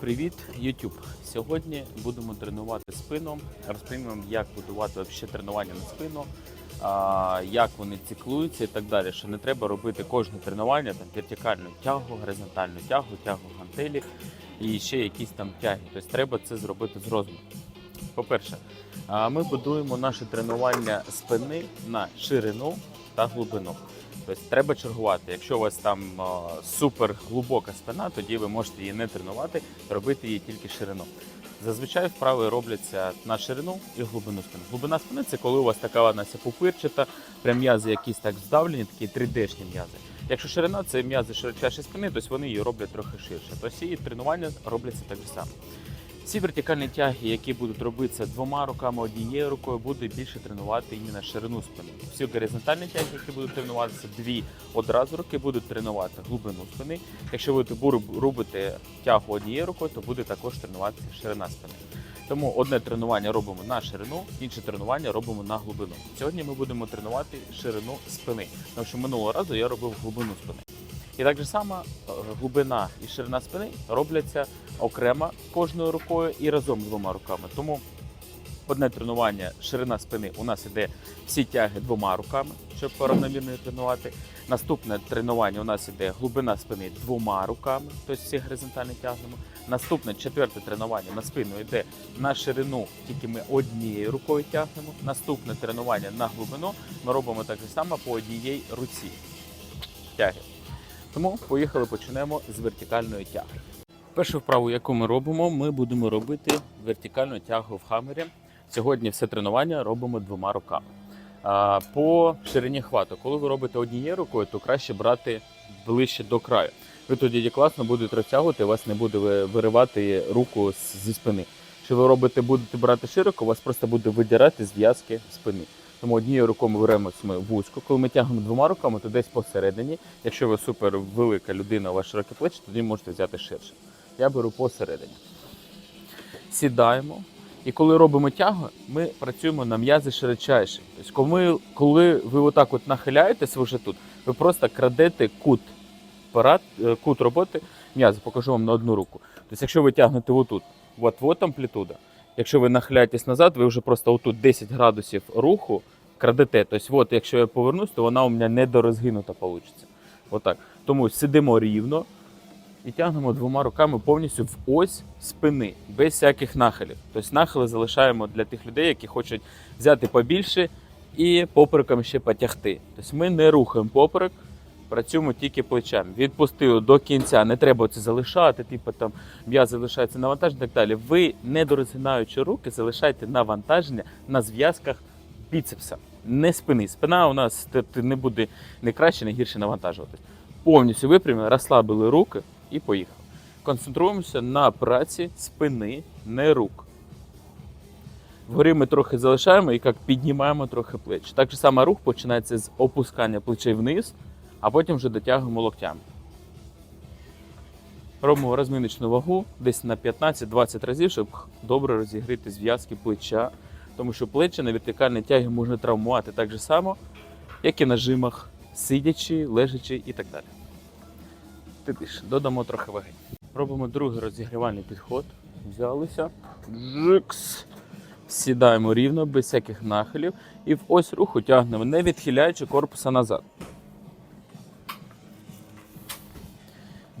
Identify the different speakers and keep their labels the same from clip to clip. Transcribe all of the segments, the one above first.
Speaker 1: Привіт, YouTube! Сьогодні будемо тренувати спину. Розповімо, як будувати вообще тренування на спину, як вони циклуються і так далі. Що не треба робити кожне тренування, там вертикальну тягу, горизонтальну тягу, тягу гантелі і ще якісь там тяги. Тобто треба це зробити з розуму. По-перше, ми будуємо наше тренування спини на ширину та глибину. Тобто треба чергувати. Якщо у вас там супер глибока спина, тоді ви можете її не тренувати, робити її тільки ширину. Зазвичай вправи робляться на ширину і глибину спини. Глибина спини це коли у вас така вона ся пупирчата, прям м'язи якісь так здавлені, такі 3D-шні м'язи. Якщо ширина це м'язи широчайшої спини, тобто вони її роблять трохи ширше. Тобто і тренування робляться так же само. Всі вертикальні тяги, які будуть робитися двома руками, однією рукою, будуть більше тренувати іменно ширину спини. Всі горизонтальні тяги, які будуть тренуватися, дві одразу руки будуть тренувати глибину спини. Якщо ви робите тягу однією рукою, то буде також тренуватися ширина спини. Тому одне тренування робимо на ширину, інше тренування робимо на глибину. Сьогодні ми будемо тренувати ширину спини, тому що минулого разу я робив глибину спини. І так же само е, глибина і ширина спини робляться окремо кожною рукою і разом двома руками. Тому одне тренування, ширина спини у нас іде всі тяги двома руками, щоб равномірно тренувати. Наступне тренування у нас іде глибина спини двома руками, тобто всі горизонтально тягнемо. Наступне четверте тренування на спину йде на ширину, тільки ми однією рукою тягнемо. Наступне тренування на глибину ми робимо так же само по однієї руці. Тяги. Тому поїхали, почнемо з вертикальної тяги. Першу вправу, яку ми робимо, ми будемо робити вертикальну тягу в хамері. Сьогодні все тренування робимо двома руками. По ширині хвату, коли ви робите однією рукою, то краще брати ближче до краю. Ви тоді класно будете розтягувати, вас не буде виривати руку зі спини. Якщо ви робите, будете брати широко, вас просто буде видирати зв'язки спини. Тому однією рукою ми беремо ми вузько. Коли ми тягнемо двома руками, то десь посередині. Якщо ви супер велика людина, у вас широкі плечі, тоді можете взяти ширше. Я беру посередині. Сідаємо. І коли робимо тягу, ми працюємо на м'язи широчайші. Тобто, коли, коли ви отак от нахиляєтесь вже тут, ви просто крадете кут, парад, е, кут роботи м'язи. Покажу вам на одну руку. Тобто, якщо ви тягнете отут, от, от амплітуда. Якщо ви нахиляєтесь назад, ви вже просто отут 10 градусів руху крадете. Тобто, от, якщо я повернусь, то вона у мене недорозгинута вийде. Отак. Тому сидимо рівно і тягнемо двома руками повністю в ось спини, без всяких нахилів. Тобто нахили залишаємо для тих людей, які хочуть взяти побільше і попереком ще потягти. Тобто ми не рухаємо поперек, працюємо тільки плечами. Відпустили до кінця, не треба це залишати, типу там м'яз залишається навантаження і так далі. Ви, не дорозгинаючи руки, залишайте навантаження на зв'язках біцепса, не спини. Спина у нас не буде не краще, не гірше навантажуватись. Повністю випрямили, розслабили руки і поїхали. Концентруємося на праці спини, не рук. Вгорі ми трохи залишаємо і як піднімаємо трохи плечі. Так само рух починається з опускання плечей вниз, а потім вже дотягуємо локтями. Робимо розміночну вагу десь на 15-20 разів, щоб добре розігріти зв'язки плеча. Тому що плечі на вертикальній тягі можна травмувати так же само, як і на жимах, сидячи, лежачи і так далі. Тидиш, додамо трохи ваги. Робимо другий розігрівальний підход. Взялися. Жикс. Сідаємо рівно, без всяких нахилів. І в ось руху тягнемо, не відхиляючи корпуса назад.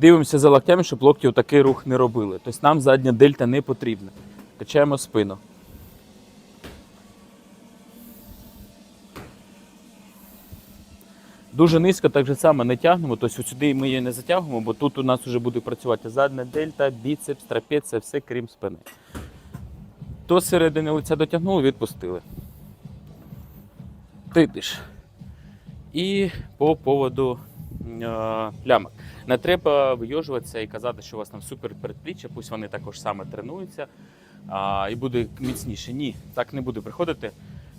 Speaker 1: Дивимося за локтями, щоб локті такий рух не робили. Тобто нам задня дельта не потрібна. Качаємо спину. Дуже низько так же само не тягнемо, тобто сюди ми її не затягуємо, бо тут у нас вже буде працювати задня дельта, біцепс, трапеція, все крім спини. До середини лиця дотягнули, відпустили. Тидиш. І по поводу е, плямок. Не треба вийожуватися і казати, що у вас там супер передпліччя, пусть вони також саме тренуються а, і буде міцніше. Ні, так не буде приходити.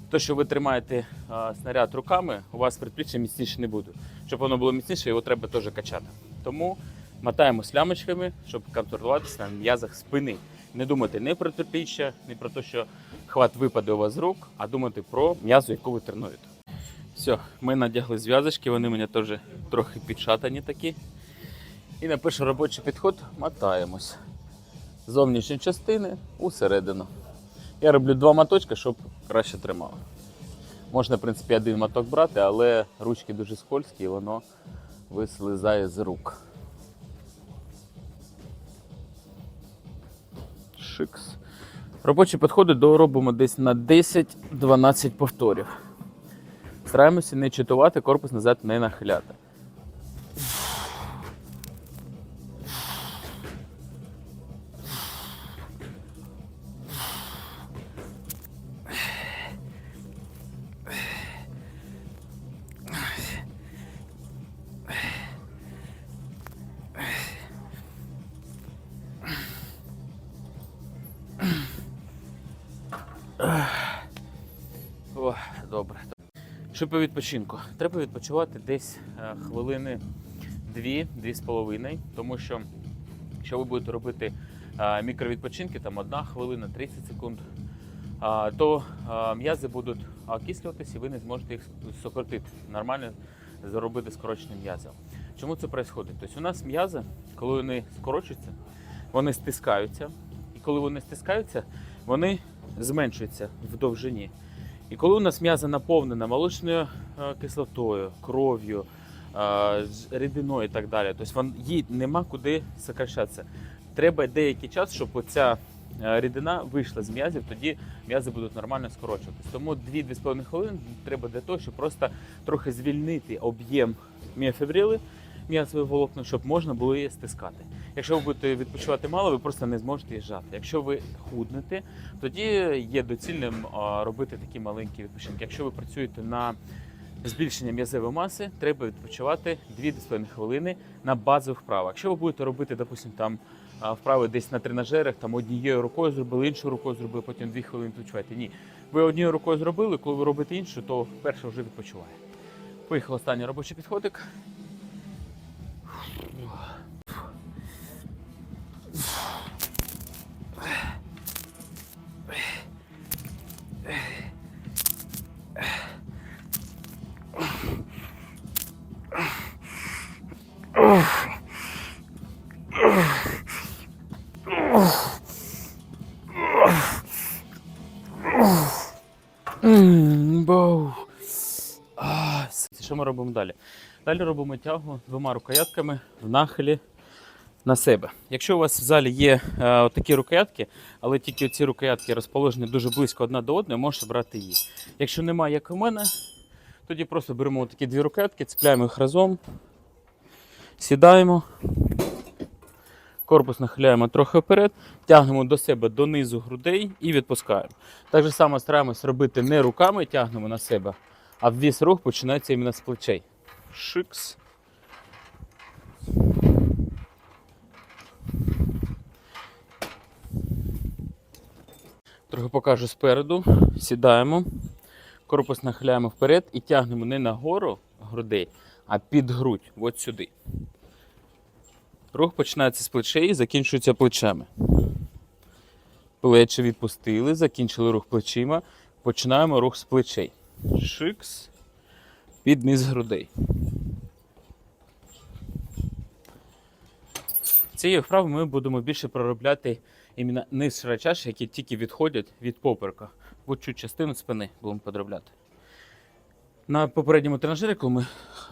Speaker 1: То, що ви тримаєте а, снаряд руками, у вас предпліччя міцніше не буде. Щоб воно було міцніше, його треба теж качати. Тому мотаємо лямочками, щоб контролюватися на м'язах спини. Не думайте не про предпліччя, не про те, що хват випаде у вас з рук, а думати про м'язу, яку ви тренуєте. Все, ми надягли зв'язочки, вони у мене теж трохи підшатані такі. І на перший робочий підход мотаємось. з зовнішньої частини усередину. Я роблю два моточки, щоб краще тримало. Можна, в принципі, один моток брати, але ручки дуже скользкі і воно вислизає з рук. Шикс. Робочі підходи доробимо десь на 10-12 повторів. Стараємося не читувати, корпус назад не нахиляти. Що по відпочинку? Треба відпочивати десь е, хвилини дві-дві з половиною, тому що якщо ви будете робити е, мікровідпочинки, там одна хвилина, 30 секунд, то м'язи будуть окислюватися і ви не зможете їх сократити. Нормально заробити скорочення м'язів. Чому це відбувається? Тобто у нас м'язи, коли вони скорочуються, вони стискаються. І коли вони стискаються, вони зменшуються в довжині. І коли у нас м'яза наповнена молочною е, кислотою, кров'ю, е, рідиною і так далі, тобто їй нема куди сокращатися. Треба деякий час, щоб оця е, рідина вийшла з м'язів, тоді м'язи будуть нормально скорочуватись. Тому 2-2,5 хвилини треба для того, щоб просто трохи звільнити об'єм міофібрили, м'язової волокна, щоб можна було її стискати. Якщо ви будете відпочивати мало, ви просто не зможете її жати. Якщо ви худнете, тоді є доцільним робити такі маленькі відпочинки. Якщо ви працюєте на збільшення м'язової маси, треба відпочивати 2-2,5 хвилини на базових вправах. Якщо ви будете робити, допустим, там вправи десь на тренажерах, там однією рукою зробили, іншою рукою зробили, потім 2 хвилини відпочиваєте. Ні. Ви однією рукою зробили, коли ви робите іншу, то перша вже відпочиває. Поїхав останній робочий підходик. 哇！哎。Далі робимо тягу двома рукоятками в нахилі на себе. Якщо у вас в залі є е, такі рукоятки, але тільки ці рукоятки розположені дуже близько одна до одної, можете брати її. Якщо немає, як у мене, тоді просто беремо такі дві рукоятки, цепляємо їх разом, сідаємо, корпус нахиляємо трохи вперед, тягнемо до себе донизу грудей і відпускаємо. Так само стараємось робити не руками, тягнемо на себе, а ввіз рух починається іменно з плечей. Шикс. Трохи покажу спереду. Сідаємо, корпус нахиляємо вперед і тягнемо не нагору грудей, а під грудь, от сюди. Рух починається з плечей і закінчується плечами. Плечі відпустили, закінчили рух плечима. Починаємо рух з плечей. Шикс. Під низ грудей. Цією вправою ми будемо більше проробляти іменно низ широчаші, які тільки відходять від. В цю частину спини будемо подробляти. На попередньому тренажері, коли ми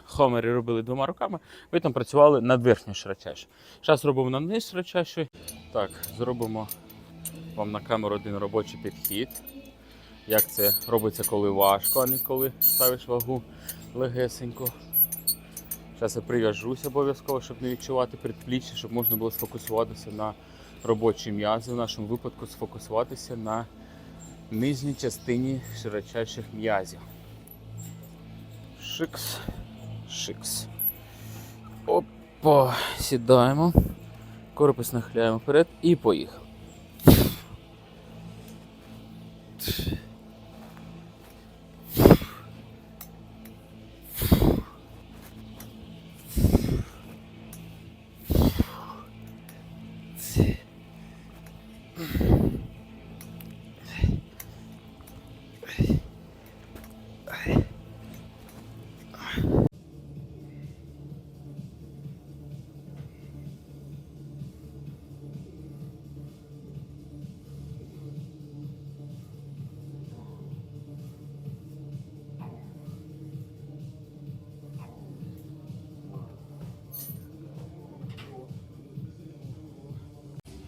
Speaker 1: хомери робили двома руками, ви там працювали над верхньою широчашю. Зараз робимо на низ широчаші. Так, зробимо вам на камеру один робочий підхід. Як це робиться, коли важко, а не коли ставиш вагу легесенько. Зараз я прив'яжусь обов'язково, щоб не відчувати предпліччя, щоб можна було сфокусуватися на робочій м'язі. В нашому випадку сфокусуватися на нижній частині широчайших м'язів. Шикс, шикс. Опа, сідаємо. Корпус нахиляємо вперед і поїхав.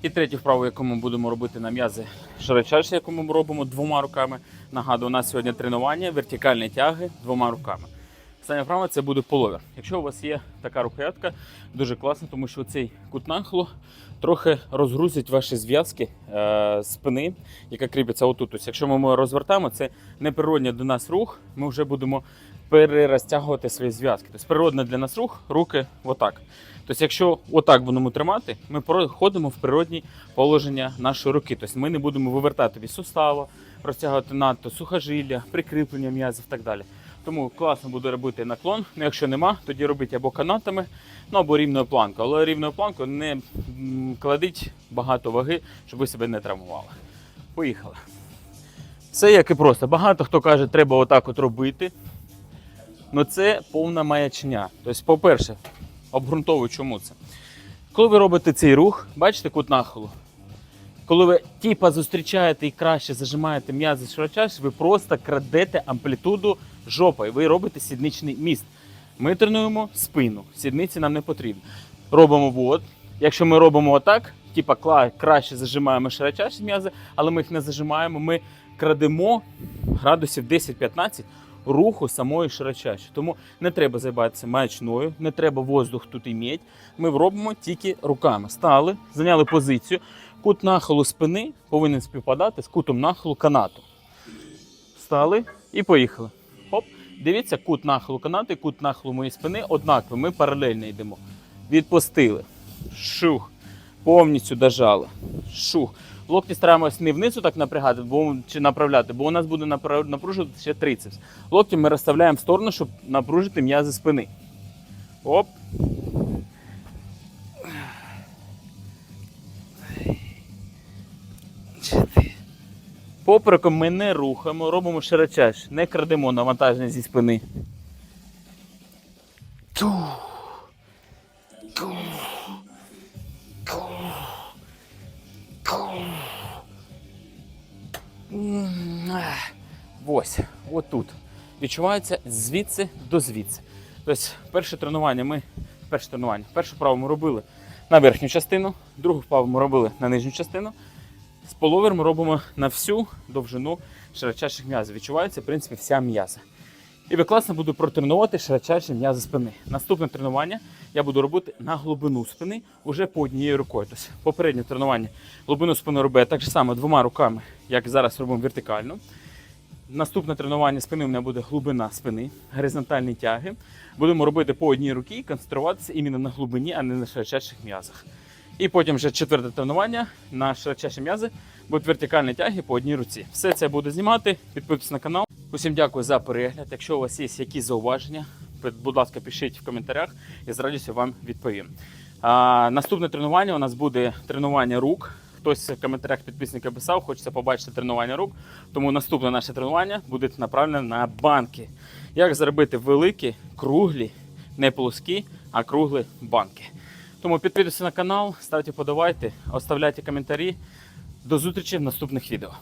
Speaker 1: І третю вправу, яку ми будемо робити на м'язи широчайші, яку ми робимо двома руками. Нагадую, у нас сьогодні тренування, вертикальні тяги двома руками. Остання вправа це буде половер. Якщо у вас є така рукоятка, дуже класно, тому що цей кут нахилу трохи розгрузить ваші зв'язки е, спини, яка кріпиться отут. Тобто, якщо ми розвертаємо, це неприродний до нас рух, ми вже будемо перерозтягувати свої зв'язки. Тобто природний для нас рух, руки отак. Тобто, якщо отак будемо тримати, ми переходимо в природні положення нашої руки. Тобто ми не будемо вивертати від сустава, розтягувати надто сухожилля, прикріплення м'язів і так далі. Тому класно буде робити наклон. Ну, якщо нема, тоді робіть або канатами, ну або рівною планкою. Але рівною планкою не кладіть багато ваги, щоб ви себе не травмували. Поїхали. Все як і просто. Багато хто каже, треба отак от робити. Ну це повна маячня. Тобто, по-перше, обґрунтовую, чому це. Коли ви робите цей рух, бачите кут нахилу. Коли ви типа зустрічаєте і краще зажимаєте м'язи широчайші, ви просто крадете амплітуду жопою. Ви робите сідничний міст. Ми тренуємо спину. Сідниці нам не потрібно. Робимо вот. Якщо ми робимо отак, типа краще зажимаємо широчайші м'язи, але ми їх не зажимаємо. Ми крадемо градусів 10-15 руху самої широчайші. Тому не треба займатися маячною, не треба воздух тут іметь. Ми робимо тільки руками. Стали, зайняли позицію. Кут нахилу спини повинен співпадати з кутом нахилу канату. Стали і поїхали. Хоп. Дивіться, кут нахилу канату і кут нахилу моєї спини однакові. Ми паралельно йдемо. Відпустили. Шух. Повністю дожали. Шух. Локті стараємось не внизу так напрягати, бо, чи направляти, бо у нас буде напружувати ще трицепс. Локті ми розставляємо в сторону, щоб напружити м'язи спини. Оп. Попереком ми не рухаємо, робимо широчайше, не крадемо навантаження зі спини. Ту. Ту. Ось, отут. Відчувається звідси до звідси. Тобто, перше тренування ми, перше тренування, першу вправу ми робили на верхню частину, другу вправу ми робили на нижню частину. З половер ми робимо на всю довжину широчайших м'язів. Відчувається, в принципі, вся м'яза. І ви класно буду протренувати широчайші м'язи спини. Наступне тренування я буду робити на глибину спини уже по однією рукою. Тобто попереднє тренування глибину спини робить так само двома руками, як зараз робимо вертикально. Наступне тренування спини у мене буде глибина спини, горизонтальні тяги. Будемо робити по одній руці і концентруватися іменно на глибині, а не на широчайших м'язах. І потім вже четверте тренування на широчайші м'язи будуть вертикальні тяги по одній руці. Все це я буду знімати. Підписуйтесь на канал. Усім дякую за перегляд. Якщо у вас є якісь зауваження, будь ласка, пишіть в коментарях, я з радістю вам відповім. А, наступне тренування у нас буде тренування рук. Хтось в коментарях підписників писав, хочеться побачити тренування рук. Тому наступне наше тренування буде направлене на банки. Як зробити великі, круглі, не плоскі, а круглі банки. Тому підписуйтесь на канал, ставте подавайте, оставляйте коментарі. До зустрічі в наступних відео.